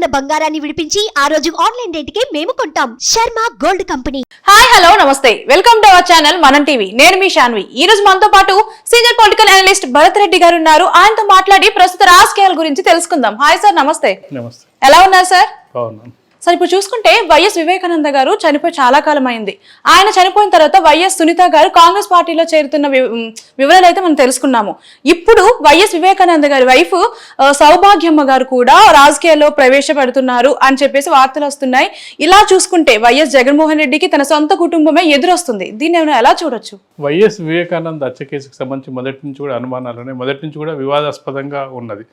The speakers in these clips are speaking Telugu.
ఉన్న బంగారాన్ని విడిపించి ఆ రోజు ఆన్లైన్ రేటుకే మేము కొంటాం. Sharma gold company. Hi hello నమస్తే. Welcome to our channel Manam TV. నేను మీ శాన్వి ఈ రోజు మనతో పాటు senior political analyst Bharat Reddy గారు ఉన్నారు. ఆయనతో మాట్లాడి ప్రస్తుత రాజకీయాల గురించి తెలుసుకుందాం. హాయ్ సార్ నమస్తే. నమస్తే. ఎలా ఉన్నారు సార్? బాగున్నాను సార్ ఇప్పుడు చూసుకుంటే వైఎస్ వివేకానంద గారు చనిపోయి చాలా కాలం అయింది ఆయన చనిపోయిన తర్వాత వైఎస్ సునీత గారు కాంగ్రెస్ పార్టీలో చేరుతున్న వి- వివరాలు అయితే మనం తెలుసుకున్నాము. ఇప్పుడు వైఎస్ వివేకానంద గారి వైఫ్ సౌభాగ్యమ్మ గారు కూడా రాజకీయాల్లో ప్రవేశపెడుతున్నారు అని చెప్పేసి వార్తలు వస్తున్నాయి. ఇలా చూసుకుంటే వైఎస్ జగన్మోహన్ రెడ్డికి తన సొంత కుటుంబమే ఎదురొస్తుంది. దీన్ని ఏమైనా ఎలా చూడొచ్చు? వైఎస్ వివేకానంద హత్య కేసుకు సంబంధించి మొదటి నుంచి కూడా అనుమానాలు మొదటి నుంచి కూడా వివాదాస్పదంగా ఉన్నది.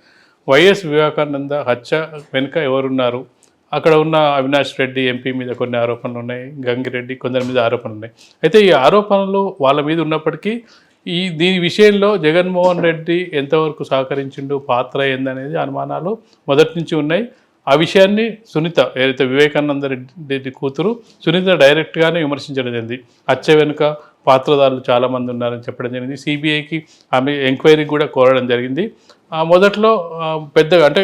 వైఎస్ వివేకానంద హత్య వెనుక ఎవరున్నారు? అక్కడ ఉన్న అవినాష్ రెడ్డి ఎంపీ మీద కొన్ని ఆరోపణలు ఉన్నాయి గంగిరెడ్డి కొందరి మీద ఆరోపణలు ఉన్నాయి. అయితే ఈ ఆరోపణలు వాళ్ళ మీద ఉన్నప్పటికీ ఈ దీని విషయంలో జగన్మోహన్ రెడ్డి ఎంతవరకు సహకరించిండు పాత్ర ఏందనేది అనుమానాలు మొదటి నుంచి ఉన్నాయి. ఆ విషయాన్ని సునీత ఏదైతే వివేకానంద రెడ్డి రెడ్డి కూతురు సునీత డైరెక్ట్గానే విమర్శించడం జరిగింది. హత్య వెనుక పాత్రదారులు చాలామంది ఉన్నారని చెప్పడం జరిగింది. సిబిఐకి ఆమె ఎంక్వైరీ కూడా కోరడం జరిగింది. మొదట్లో పెద్దగా అంటే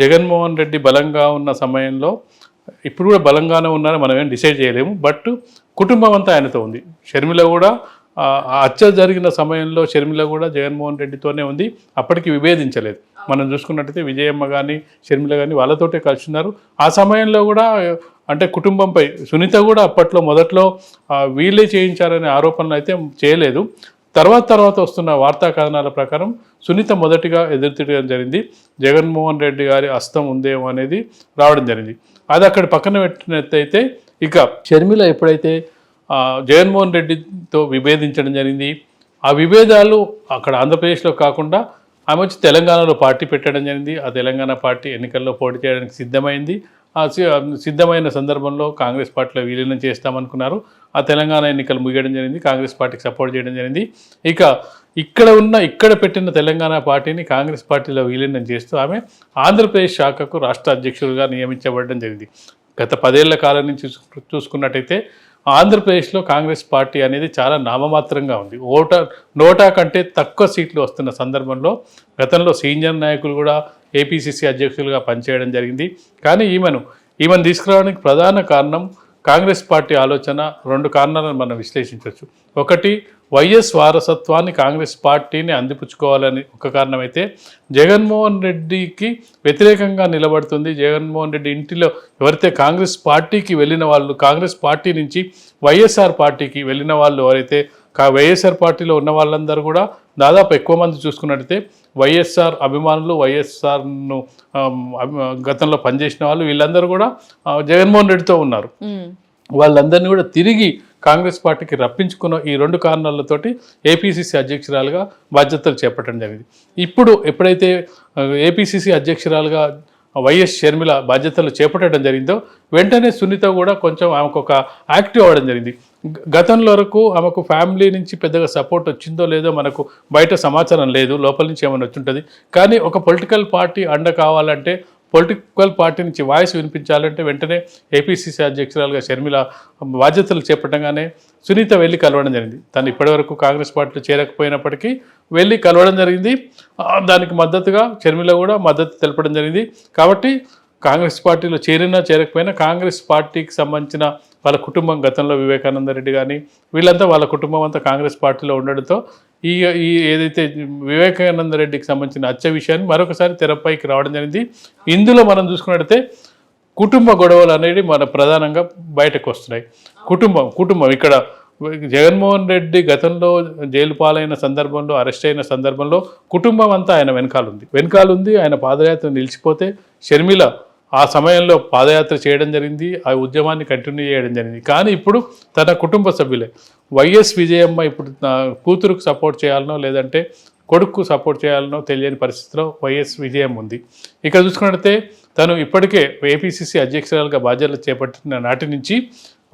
జగన్మోహన్ రెడ్డి బలంగా ఉన్న సమయంలో ఇప్పుడు కూడా బలంగానే ఉన్నారని మనం ఏం డిసైడ్ చేయలేము. బట్ కుటుంబం అంతా ఆయనతో ఉంది. షర్మిల కూడా హత్య జరిగిన సమయంలో షర్మిల కూడా జగన్మోహన్ రెడ్డితోనే ఉంది. అప్పటికి విభేదించలేదు. మనం చూసుకున్నట్టయితే విజయమ్మ కానీ షర్మిల కానీ వాళ్ళతోటే కలిసి ఉన్నారు ఆ సమయంలో కూడా అంటే కుటుంబంపై సునీత కూడా అప్పట్లో మొదట్లో వీళ్ళే చేయించారనే ఆరోపణలు అయితే చేయలేదు. తర్వాత తర్వాత వస్తున్న వార్తా కథనాల ప్రకారం సునీత మొదటిగా ఎదురుతిరగడం జరిగింది. జగన్మోహన్ రెడ్డి గారి హస్తం ఉందేమో అనేది రావడం జరిగింది. అది అక్కడ పక్కన పెట్టినట్టయితే ఇక షర్మిల ఎప్పుడైతే జగన్మోహన్ రెడ్డితో విభేదించడం జరిగింది ఆ విభేదాలు అక్కడ ఆంధ్రప్రదేశ్లో కాకుండా ఆమె వచ్చి తెలంగాణలో పార్టీ పెట్టడం జరిగింది. ఆ తెలంగాణ పార్టీ ఎన్నికల్లో పోటీ చేయడానికి సిద్ధమైంది. ఆ ఆ సిద్ధమైన సందర్భంలో కాంగ్రెస్ పార్టీలో విలీనం చేస్తామనుకున్నారు. ఆ తెలంగాణ ఎన్నికలు ముగియడం జరిగింది. కాంగ్రెస్ పార్టీకి సపోర్ట్ చేయడం జరిగింది. ఇక ఇక్కడ ఉన్న ఇక్కడ పెట్టిన తెలంగాణ పార్టీని కాంగ్రెస్ పార్టీలో విలీనం చేస్తూ ఆమె ఆంధ్రప్రదేశ్ శాఖకు రాష్ట్ర అధ్యక్షులుగా నియమించబడడం జరిగింది. గత పదేళ్ళ కాలం నుంచి చూసుకున్నట్టయితే ఆంధ్రప్రదేశ్లో కాంగ్రెస్ పార్టీ అనేది చాలా నామమాత్రంగా ఉంది. ఓటా నోటా కంటే తక్కువ సీట్లు వస్తున్న సందర్భంలో గతంలో సీనియర్ నాయకులు కూడా ఏపీసీసీ అధ్యక్షులుగా పనిచేయడం జరిగింది. కానీ ఈమెను ఈమెను తీసుకురావడానికి ప్రధాన కారణం కాంగ్రెస్ పార్టీ ఆలోచన. రెండు కారణాలను మనం విశ్లేషించవచ్చు. ఒకటి వైఎస్ వారసత్వాన్ని కాంగ్రెస్ పార్టీని అందిపుచ్చుకోవాలని ఒక కారణమైతే జగన్మోహన్ రెడ్డికి వ్యతిరేకంగా నిలబడుతుంది. జగన్మోహన్ రెడ్డి ఇంటిలో ఎవరైతే కాంగ్రెస్ పార్టీకి వెళ్ళిన వాళ్ళు కాంగ్రెస్ పార్టీ నుంచి వైఎస్ఆర్ పార్టీకి వెళ్ళిన వాళ్ళు ఎవరైతే కా వైఎస్ఆర్ పార్టీలో ఉన్న వాళ్ళందరూ కూడా దాదాపు ఎక్కువ మంది చూసుకున్నట్టయితే వైఎస్ఆర్ అభిమానులు వైఎస్ఆర్ను గతంలో పనిచేసిన వాళ్ళు వీళ్ళందరూ కూడా జగన్మోహన్ రెడ్డితో ఉన్నారు. వాళ్ళందరినీ కూడా తిరిగి కాంగ్రెస్ పార్టీకి రప్పించుకున్న ఈ రెండు కారణాలతోటి ఏపీసీసీ అధ్యక్షురాలుగా బాధ్యతలు చేపట్టడం జరిగింది. ఇప్పుడు ఎప్పుడైతే ఏపీసీసీ అధ్యక్షురాలుగా వైఎస్ షర్మిల బాధ్యతలు చేపట్టడం జరిగిందో వెంటనే సునీత కూడా కొంచెం ఆమెకు ఒక యాక్టివ్ అవ్వడం జరిగింది. గతంలో వరకు ఆమెకు ఫ్యామిలీ నుంచి పెద్దగా సపోర్ట్ వచ్చిందో లేదో మనకు బయట సమాచారం లేదు లోపల నుంచి ఏమైనా వచ్చింటుంది. కానీ ఒక పొలిటికల్ పార్టీ అండ కావాలంటే పొలిటికల్ పార్టీ నుంచి వాయిస్ వినిపించాలంటే వెంటనే ఏపీసీసీ అధ్యక్షురాలుగా షర్మిల బాధ్యతలు చేపట్టగానే సునీత వెళ్ళి కలవడం జరిగింది. తను ఇప్పటివరకు కాంగ్రెస్ పార్టీలో చేరకపోయినప్పటికీ వెళ్ళి కలవడం జరిగింది. దానికి మద్దతుగా షర్మిల కూడా మద్దతు తెలపడం జరిగింది. కాబట్టి కాంగ్రెస్ పార్టీలో చేరినా చేరకపోయినా కాంగ్రెస్ పార్టీకి సంబంధించిన వాళ్ళ కుటుంబం గతంలో వివేకానంద రెడ్డి కానీ వీళ్ళంతా వాళ్ళ కుటుంబం అంతా కాంగ్రెస్ పార్టీలో ఉండడంతో ఈ ఈ ఏదైతే వివేకానంద రెడ్డికి సంబంధించిన హత్య విషయాన్ని మరొకసారి తెరపైకి రావడం జరిగింది. ఇందులో మనం చూసుకున్నట్టయితే కుటుంబ గొడవలు అనేవి మన ప్రధానంగా బయటకు వస్తున్నాయి. కుటుంబం కుటుంబం ఇక్కడ జగన్మోహన్ రెడ్డి గతంలో జైలు పాలైన సందర్భంలో అరెస్ట్ అయిన సందర్భంలో కుటుంబం అంతా ఆయన వెనకాలుంది వెనకాలుంది ఆయన పాదయాత్ర నిలిచిపోతే షర్మిల ఆ సమయంలో పాదయాత్ర చేయడం జరిగింది ఆ ఉద్యమాన్ని కంటిన్యూ చేయడం జరిగింది. కానీ ఇప్పుడు తన కుటుంబ సభ్యులే వైఎస్ విజయమ్మ ఇప్పుడు కూతురుకు సపోర్ట్ చేయాలనో లేదంటే కొడుకు సపోర్ట్ చేయాలనో తెలియని పరిస్థితిలో వైఎస్ విజయం ఉంది. ఇక్కడ చూసుకున్నట్లయితే తను ఇప్పటికే ఏపీసీసీ అధ్యక్షురాలుగా బాధ్యతలు చేపట్టిన నాటి నుంచి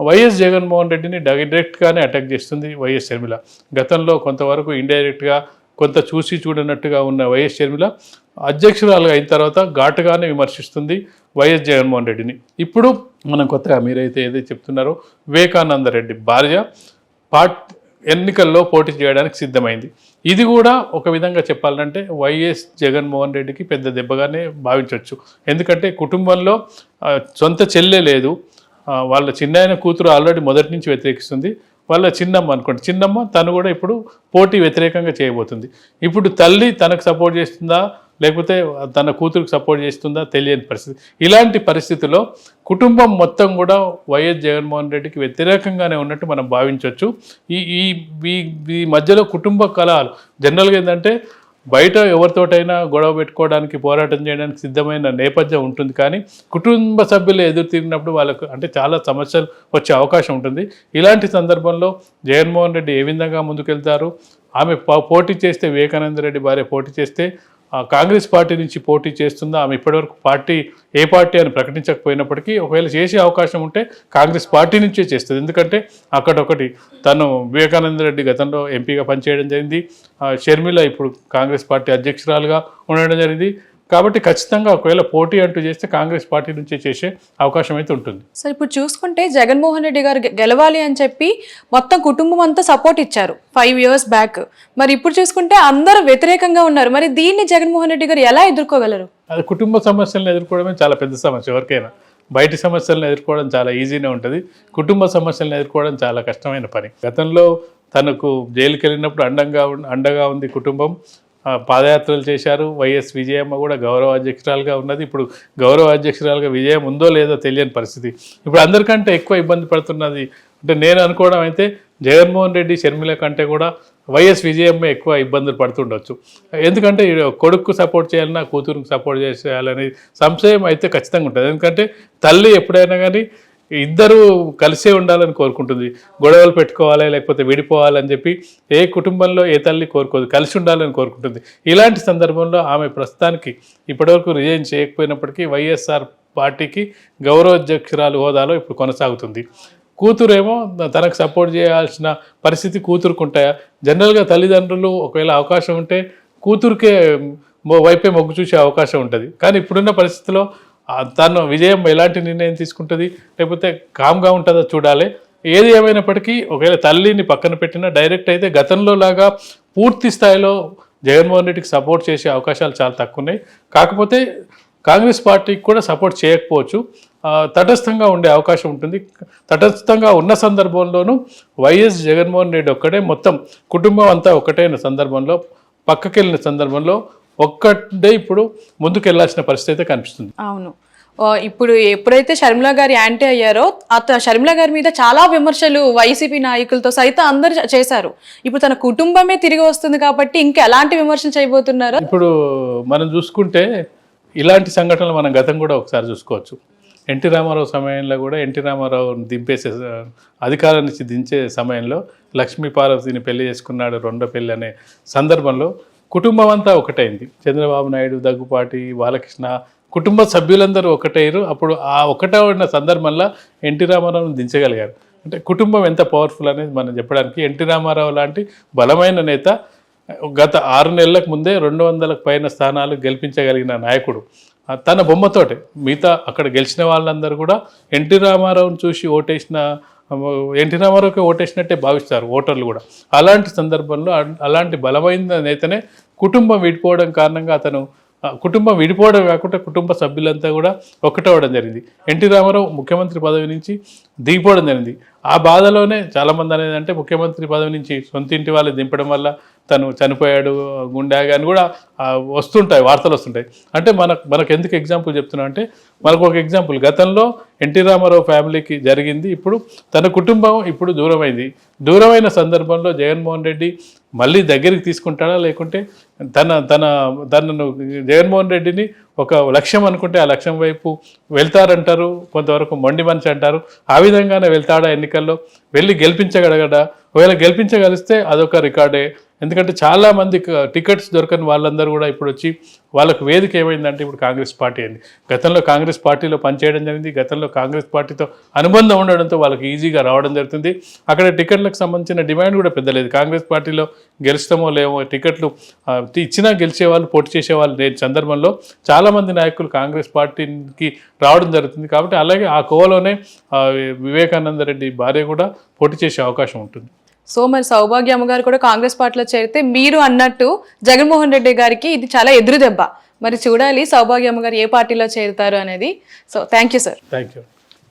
వైఎస్ జగన్మోహన్ రెడ్డిని డైరెక్ట్గానే అటాక్ చేస్తుంది వైఎస్ షర్మిల. గతంలో కొంతవరకు ఇండైరెక్ట్గా కొంత చూసి చూడనట్టుగా ఉన్న వైఎస్ షర్మిల అధ్యక్షురాలుగా అయిన తర్వాత ఘాటుగానే విమర్శిస్తుంది. వైఎస్ జగన్మోహన్ రెడ్డిని. ఇప్పుడు మనం కొత్తగా మీరైతే ఏదైతే చెప్తున్నారో వివేకానంద రెడ్డి భార్య పార్ట్ ఎన్నికల్లో పోటీ చేయడానికి సిద్ధమైంది. ఇది కూడా ఒక విధంగా చెప్పాలంటే వైఎస్ జగన్మోహన్ రెడ్డికి పెద్ద దెబ్బగానే భావించవచ్చు ఎందుకంటే కుటుంబంలో సొంత చెల్లె లేదు. వాళ్ళ చిన్నాయన కూతురు ఆల్రెడీ మొదటి నుంచి వ్యతిరేకిస్తుంది. వాళ్ళ చిన్నమ్మ అనుకోండి. చిన్నమ్మ తను కూడా ఇప్పుడు పోటీ వ్యతిరేకంగా చేయబోతుంది. ఇప్పుడు తల్లి తనకు సపోర్ట్ చేస్తుందా? లేకపోతే తన కూతురుకు సపోర్ట్ చేస్తుందా? తెలియని పరిస్థితి. ఇలాంటి పరిస్థితిలో కుటుంబం మొత్తం కూడా వైఎస్ జగన్మోహన్ రెడ్డికి వ్యతిరేకంగానే ఉన్నట్టు మనం భావించవచ్చు. ఈ ఈ ఈ- మధ్యలో కుటుంబ కలహాలు జనరల్గా ఏంటంటే బయట ఎవరితోటైనా గొడవ పెట్టుకోవడానికి పోరాటం చేయడానికి సిద్ధమైన నేపథ్యం ఉంటుంది. కానీ కుటుంబ సభ్యులు ఎదురు తిరిగినప్పుడు వాళ్ళకు అంటే చాలా సమస్యలు వచ్చే అవకాశం ఉంటుంది. ఇలాంటి సందర్భంలో జగన్మోహన్ రెడ్డి ఏ విధంగా ముందుకెళ్తారు? ఆమె పోటీ చేస్తే వివేకానంద రెడ్డి భార్య పోటీ చేస్తే కాంగ్రెస్ పార్టీ నుంచి పోటీ చేస్తుందా? ఆమె ఇప్పటివరకు పార్టీ ఏ పార్టీ అని ప్రకటించకపోయినప్పటికీ ఒకవేళ చేసే అవకాశం ఉంటే కాంగ్రెస్ పార్టీ నుంచే చేస్తుంది. ఎందుకంటే అక్కడొకటి తను వివేకానంద రెడ్డి గతంలో ఎంపీగా పనిచేయడం జరిగింది. ఆ, షర్మిల ఇప్పుడు కాంగ్రెస్ పార్టీ అధ్యక్షురాలుగా ఉండడం జరిగింది. కాబట్టి ఖచ్చితంగా ఒకవేళ పోటీ అంటూ చేస్తే కాంగ్రెస్ పార్టీ నుంచే చేసే అవకాశం అయితే ఉంటుంది. సార్ ఇప్పుడు చూసుకుంటే జగన్మోహన్ రెడ్డి గారు గెలవాలి అని చెప్పి మొత్తం కుటుంబం అంతా సపోర్ట్ ఇచ్చారు ఫైవ్ ఇయర్స్ బ్యాక్. మరి ఇప్పుడు చూసుకుంటే అందరూ వ్యతిరేకంగా ఉన్నారు. మరి దీన్ని జగన్మోహన్ రెడ్డి గారు ఎలా ఎదుర్కోగలరు? అది కుటుంబ సమస్యలను ఎదుర్కోవడమే చాలా పెద్ద సమస్య ఎవరికైనా. బయటి సమస్యలను ఎదుర్కోవడం చాలా ఈజీనే ఉంటుంది. కుటుంబ సమస్యలను ఎదుర్కోవడం చాలా కష్టమైన పని. గతంలో తనకు జైలుకి వెళ్ళినప్పుడు అండంగా అండగా ఉంది కుటుంబం. పాదయాత్రలు చేశారు. వైఎస్ విజయమ్మ కూడా గౌరవ అధ్యక్షురాలుగా ఉన్నది. ఇప్పుడు గౌరవ అధ్యక్షురాలుగా విజయం ఉందో లేదో తెలియని పరిస్థితి. ఇప్పుడు అందరికంటే ఎక్కువ ఇబ్బంది పడుతున్నది అంటే నేను అనుకోవడం అయితే జగన్మోహన్ రెడ్డి షర్మిల కంటే కూడా వైఎస్ విజయమ్మ ఎక్కువ ఇబ్బందులు పడుతుండొచ్చు. ఎందుకంటే కొడుకు సపోర్ట్ చేయాలన్నా కూతురుకు సపోర్ట్ చేసేయాలనేది సంశయం అయితే ఖచ్చితంగా ఉంటుంది. ఎందుకంటే తల్లి ఎప్పుడైనా కానీ ఇద్దరు కలిసే ఉండాలని కోరుకుంటుంది. గొడవలు పెట్టుకోవాలి లేకపోతే విడిపోవాలని చెప్పి ఏ కుటుంబంలో ఏ తల్లి కోరుకోదు. కలిసి ఉండాలని కోరుకుంటుంది. ఇలాంటి సందర్భంలో ఆమె ప్రస్తుతానికి ఇప్పటివరకు రిజైన్ చేయకపోయినప్పటికీ వైఎస్ఆర్ పార్టీకి గౌరవాధ్యక్షురాలు హోదాలో ఇప్పుడు కొనసాగుతుంది. కూతురేమో తనకు సపోర్ట్ చేయాల్సిన పరిస్థితి కూతురుకుంటాయా జనరల్గా తల్లిదండ్రులు ఒకవేళ అవకాశం ఉంటే కూతురుకే మొ- వైపే మొగ్గు చూసే అవకాశం ఉంటుంది. కానీ ఇప్పుడున్న పరిస్థితిలో తను విజయం ఎలాంటి నిర్ణయం తీసుకుంటుంది? లేకపోతే కామ్గా ఉంటుందో చూడాలి. ఏది ఏమైనప్పటికీ ఒకవేళ తల్లిని పక్కన పెట్టినా డైరెక్ట్ అయితే గతంలో లాగా పూర్తి స్థాయిలో జగన్మోహన్ రెడ్డికి సపోర్ట్ చేసే అవకాశాలు చాలా తక్కువ ఉన్నాయి కాకపోతే కాంగ్రెస్ పార్టీకి కూడా సపోర్ట్ చేయకపోవచ్చు. తటస్థంగా ఉండే అవకాశం ఉంటుంది. తటస్థంగా ఉన్న సందర్భంలోనూ వైఎస్ జగన్మోహన్ రెడ్డి ఒక్కడే మొత్తం కుటుంబం అంతా ఒకటైన సందర్భంలో పక్కకెళ్ళిన సందర్భంలో ఒక్కటే ఇప్పుడు ముందుకెళ్ళాల్సిన పరిస్థితి అయితే కనిపిస్తుంది. అవును. ఇప్పుడు ఎప్పుడైతే షర్మిల గారు యాంటీ అయ్యారో అత షర్మిల గారి మీద చాలా విమర్శలు వైసీపీ నాయకులతో సైతం అందరు చేశారు. ఇప్పుడు తన కుటుంబమే తిరిగి వస్తుంది కాబట్టి ఇంకా ఎలాంటి విమర్శలు చేయబోతున్నారో? ఇప్పుడు మనం చూసుకుంటే ఇలాంటి సంఘటనలు మనం గతం కూడా ఒకసారి చూసుకోవచ్చు. ఎన్టీ రామారావు సమయంలో కూడా ఎన్టీ రామారావు దింపేసే అధికారం నుంచి దించే సమయంలో లక్ష్మీ పార్వతిని పెళ్ళి చేసుకున్నాడు రెండో పెళ్ళి అనే సందర్భంలో కుటుంబం అంతా ఒకటైంది. చంద్రబాబు నాయుడు దగ్గుపాటి బాలకృష్ణ కుటుంబ సభ్యులందరూ ఒకటయ్యారు. అప్పుడు ఆ ఒకటే ఉన్న సందర్భంలో ఎన్టీ రామారావుని దించగలిగారు. అంటే కుటుంబం ఎంత పవర్ఫుల్ అనేది మనం చెప్పడానికి ఎన్టీ రామారావు లాంటి బలమైన నేత గత ఆరు నెలలకు ముందే రెండు వందలకు పైన స్థానాలు గెలిపించగలిగిన నాయకుడు. తన బొమ్మతోటే మిగతా అక్కడ గెలిచిన వాళ్ళందరూ కూడా ఎన్టీ రామారావుని చూసి ఓటేసిన ఎన్టీ రామారావుకి ఓటేసినట్టే భావిస్తారు ఓటర్లు కూడా. అలాంటి సందర్భంలో అలాంటి బలమైన నేతనే కుటుంబం విడిపోవడం కారణంగా అతను కుటుంబం విడిపోవడం కాకుండా కుటుంబ సభ్యులంతా కూడా ఒకటవడం జరిగింది. ఎన్టీ రామారావు ముఖ్యమంత్రి పదవి నుంచి దిగిపోవడం జరిగింది. ఆ బాధలోనే చాలామంది అనేది అంటే ముఖ్యమంత్రి పదవి నుంచి సొంత ఇంటి వాళ్ళు దింపడం వల్ల తను చనిపోయాడు గుండె అని కూడా వస్తుంటాయి వార్తలు వస్తుంటాయి. అంటే మనకు మనకు ఎందుకు ఎగ్జాంపుల్ చెప్తున్నా అంటే మనకు ఒక ఎగ్జాంపుల్ గతంలో ఎన్టీ రామారావు ఫ్యామిలీకి జరిగింది ఇప్పుడు తన కుటుంబం ఇప్పుడు దూరమైంది. దూరమైన సందర్భంలో జగన్మోహన్ రెడ్డి మళ్ళీ దగ్గరికి తీసుకుంటాడా లేకుంటే తన తన తనను జగన్మోహన్ రెడ్డిని ఒక లక్ష్యం అనుకుంటే ఆ లక్ష్యం వైపు వెళ్తారంటారు కొంతవరకు మొండి మనిషి అంటారు. ఆ విధంగానే వెళ్తాడా ఎన్నికల్లో? వెళ్ళి గెలిపించగలగడా ఒకవేళ గెలిపించగలిస్తే అదొక రికార్డే. ఎందుకంటే చాలామంది టికెట్స్ దొరకని వాళ్ళందరూ కూడా ఇప్పుడు వచ్చి వాళ్ళకు వేదిక ఏమైందంటే ఇప్పుడు కాంగ్రెస్ పార్టీ అయింది గతంలో కాంగ్రెస్ పార్టీలో పనిచేయడం జరిగింది. గతంలో కాంగ్రెస్ పార్టీతో అనుబంధం ఉండడంతో వాళ్ళకి ఈజీగా రావడం జరుగుతుంది. అక్కడ టికెట్లకు సంబంధించిన డిమాండ్ కూడా పెద్ద లేదు. కాంగ్రెస్ పార్టీలో గెలుస్తామో లేమో టికెట్లు ఇచ్చినా గెలిచే వాళ్ళు పోటీ చేసే వాళ్ళు లేని సందర్భంలో చాలామంది నాయకులు కాంగ్రెస్ పార్టీకి రావడం జరుగుతుంది. కాబట్టి అలాగే ఆ కోవలోనే వివేకానంద రెడ్డి భార్య కూడా పోటీ చేసే అవకాశం ఉంటుంది. సో మరి సౌభాగ్య అమ్మగారు కూడా కాంగ్రెస్ పార్టీలో చేరితే మీరు అన్నట్టు జగన్మోహన్ రెడ్డి గారికి ఇది చాలా ఎదురు దెబ్బ మరి చూడాలి సౌభాగ్య అమ్మగారు ఏ పార్టీలో చేరుతారు అనేది. So thank you sir thank you